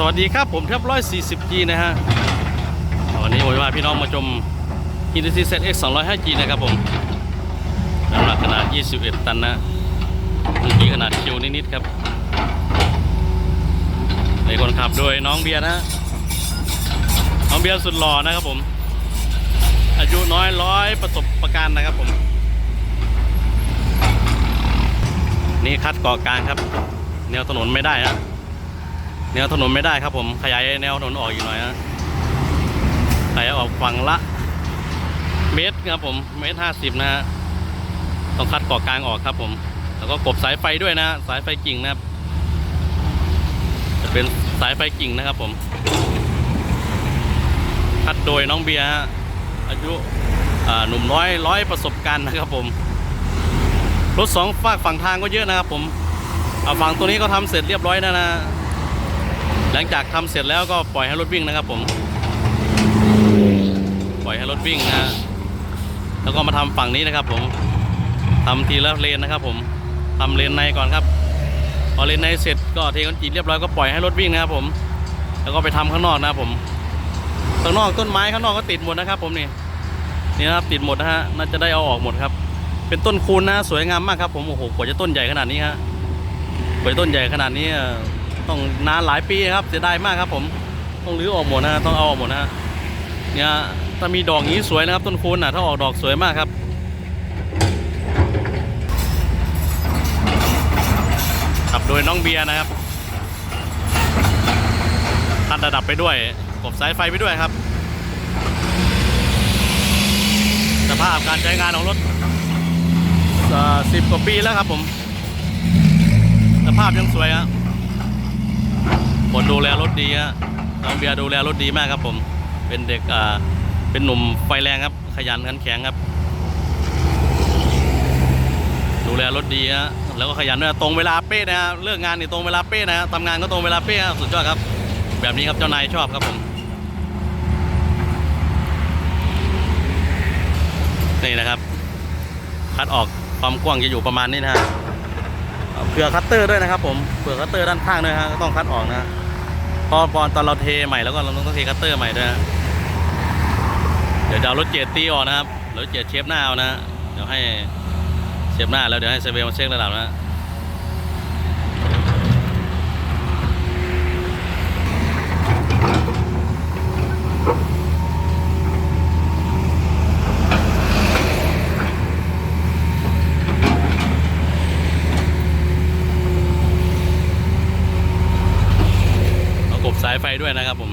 สวัสดีครับผมเทียบร้อยสี่สิบ G นะฮะวันนี้ผมพาพี่น้องมาชม i n d i z X 205 G นะครับผมน้ำหนักขนาด 21 ตันนะพื้นที่ขนาดคิวนิดๆครับ ในคนขับโดยน้องเบียร์นะน้องเบียร์สุดหล่อนะครับผม อายุน้อยร้อยประสบประการนะครับผม นี่คัดเกาะกลางครับ แนวถนนไม่ได้ฮะ แนวถนนไม่ได้ครับผมขยายแนวถนนออกอีกหน่อยฮะขยายออกฝั่งละ เมตรครับผมเมตรห้าสิบนะฮะต้องคัดเกาะกลางออกครับผม แล้วก็กบสายไฟด้วยนะ สายไฟกิ่งนะครับจะเป็นสายไฟกิ่งนะครับผมคัดโดยน้องเบียร์อายุหนุ่มน้อยร้อยประสบการณ์นะครับผมรถสองฝากฝั่งทางก็เยอะนะครับผมฝั่งตัวนี้ก็ทำเสร็จเรียบร้อยแล้วนะ หลังจากทำเสร็จแล้วก็ปล่อยให้รถวิ่งนะครับ ผม ปล่อยให้รถวิ่งนะแล้วก็มาทำฝั่งนี้นะครับ ผมทำทีละเลนนะครับ ผมทำเลนในก่อนครับ พอเลนในเสร็จก็เทคอนกรีตเรียบร้อยก็ปล่อยให้รถวิ่งนะครับ ผม แล้วก็ไปทำข้างนอกนะครับผมข้างนอกต้นไม้ข้างนอกก็ติดหมดนะครับผมนี่นี่นะครับติดหมดนะฮะน่าจะได้เอาออกหมดครับ เป็นต้นคูณนะสวยงามมากครับ ผมโอ้โหกว่าจะต้นใหญ่ขนาดนี้ฮะกว่าจะต้นใหญ่ขนาดนี้ ต้องนานหลายปีครับเสียดายมากครับ ผมต้องรื้อออกหมดนะต้องเอาออกหมดนะเนี่ยถ้ามีดอกงนี้สวยนะครับ ต้นคูณน่ะถ้าออกดอกสวยมากครับขับโดยน้องเบียร์นะครับตัดระดับไปด้วยกบสายไฟไปด้วยครับ สภาพการใช้งานของรถสิบกว่าปีแล้วครับผม สภาพยังสวยครับ คนดูแลรถดีฮะน้องเบียร์ดูแลรถดีมากครับผม เป็นเด็กอ่าเป็นหนุ่มไฟแรงครับ ขยันขันแข็งครับ ดูแลรถดีฮะแล้วก็ขยันด้วยตรงเวลาเป๊ะนะฮะเลิกงานนี่ตรงเวลาเป๊ะนะฮะทำงานก็ตรงเวลาเป๊ะฮะสุดยอดครับ แบบนี้ครับเจ้านายชอบครับผมนี่นะครับคัดออกความกว้างจะอยู่ประมาณนี้นะฮะเผื่อคัตเตอร์ด้วยนะครับผมเผื่อคัตเตอร์ด้านข้างด้วยฮะก็ต้องคัดออกนะ พอตอนเราเทใหม่แล้วก็เราต้องเทคัตเตอร์ใหม่ด้วยฮะเดี๋ยวจะเอารถเจ็ดตีออกนะครับรถเจ็ดเชฟหน้าเอานะฮะเดี๋ยวให้เชฟหน้าแล้วเดี๋ยวให้เซเวลมาเช็คระดับนะายไฟด้วยนะครับผม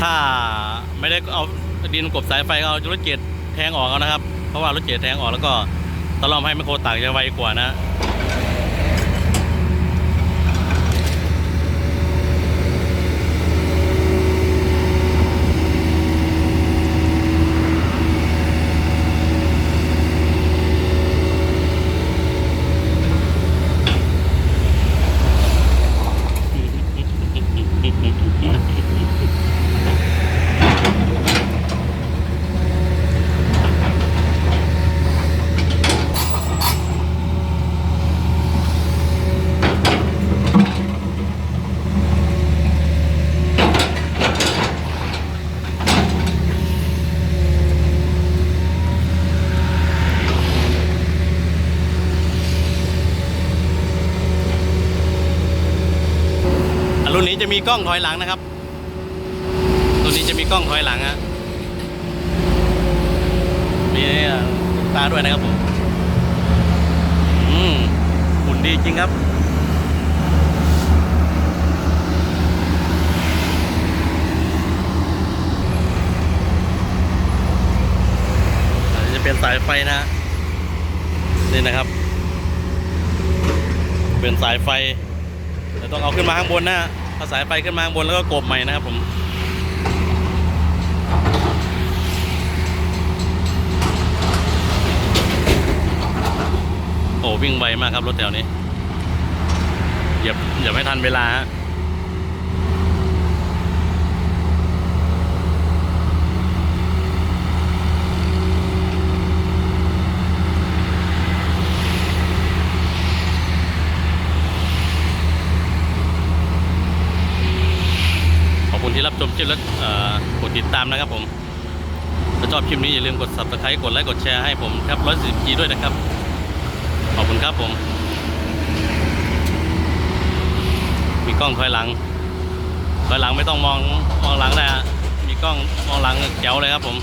ถ้าไม่ได้เอาดินกบสายไฟเอารถเจ็ดแทงออกเอานะครับ เพราะว่ารถเจ็ดแทงออกแล้วก็ตะล่อมให้ไมโครตากจะไวกว่านะ มีกล้องถอยหลังนะครับรุ่นนี้จะมีกล้องถอยหลังฮะมีตาด้วยนะครับผมอืมหุ่นดีจริงครับอันนี้จะเป็นสายไฟนะฮะนี่นะครับ เป็นสายไฟเดี๋ยวต้องเอาขึ้นมาข้างบนนะฮะ เอาสายไฟขึ้นมาบนแล้วก็กบใหม่นะครับผมโอ้วิ่งไวมากครับรถแถวนี้เหยียบเหยียบไม่ทันเวลาฮะ ที่รับชมคลิปและกดติดตามนะครับผมถ้าชอบคลิปนี้อย่าลืมกด subscribe กดไลค์กดแชร์ให้ผมครับร้อยสิบกีด้วยนะครับ ขอบคุณครับผม มีกล้องถอยหลังถอยหลังไม่ต้องมองมองหลังนะฮะมีกล้องมองหลังแจ๋วเลยครับผม